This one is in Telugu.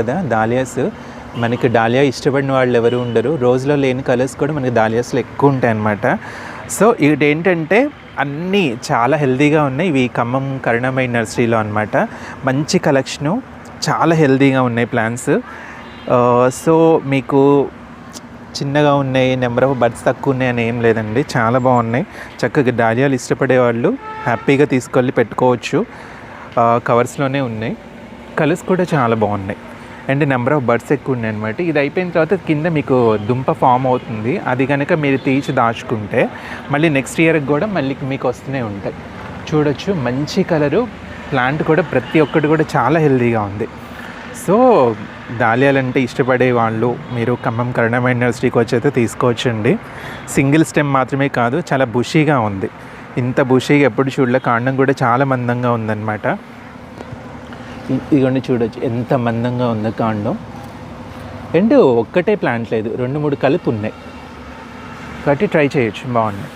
కదా? డాలియాస్ మనకి డాలియా ఇష్టపడిన వాళ్ళు ఎవరు ఉండరు. రోజులో లేని కలర్స్ కూడా మనకి డాలియాస్లో ఎక్కువ ఉంటాయి అన్నమాట సో ఇదేంటంటే ఏంటంటే అన్నీ చాలా హెల్తీగా ఉన్నాయి. ఇవి ఖమ్మం కరుణమైన నర్సరీలో అనమాట మంచి కలెక్షను చాలా హెల్తీగా ఉన్నాయి ప్లాన్స్ సో మీకు చిన్నగా ఉన్నాయి నెంబర్ ఆఫ్ బర్డ్స్ తక్కువ ఉన్నాయి అని ఏం లేదండి. చాలా బాగున్నాయి. చక్కగా డాలియాలు ఇష్టపడే వాళ్ళు హ్యాపీగా తీసుకెళ్ళి పెట్టుకోవచ్చు. కవర్స్లోనే ఉన్నాయి. కలర్స్ కూడా చాలా బాగున్నాయి. అండ్ నెంబర్ ఆఫ్ బర్డ్స్ ఎక్కువ ఉన్నాయి అనమాట ఇది అయిపోయిన తర్వాత కింద మీకు దుంప ఫామ్ అవుతుంది. అది కనుక మీరు తీసి దాచుకుంటే మళ్ళీ నెక్స్ట్ ఇయర్కి కూడా మళ్ళీ మీకు వస్తూనే ఉంటాయి. చూడొచ్చు మంచి కలరు ప్లాంట్ కూడా ప్రతి ఒక్కటి కూడా చాలా హెల్దీగా ఉంది. సో దాలియాలంటే ఇష్టపడే వాళ్ళు మీరు ఖమ్మం కరుణమ యూనివర్సిటీకి వచ్చైతే తీసుకోవచ్చండి. సింగిల్ స్టెమ్ మాత్రమే కాదు చాలా బుషీగా ఉంది. ఇంత బుషీగా ఎప్పుడు చూడలే కాండం కూడా చాలా మందంగా ఉందన్నమాట. ఇదిగోండి చూడొచ్చు. ఎంత మందంగా ఉందో కాండం. అండ్ ఒక్కటే ప్లాంట్ లేదు. రెండు మూడు కలిపి ఉన్నాయి కాబట్టి ట్రై చేయొచ్చు. బాగున్నాయి.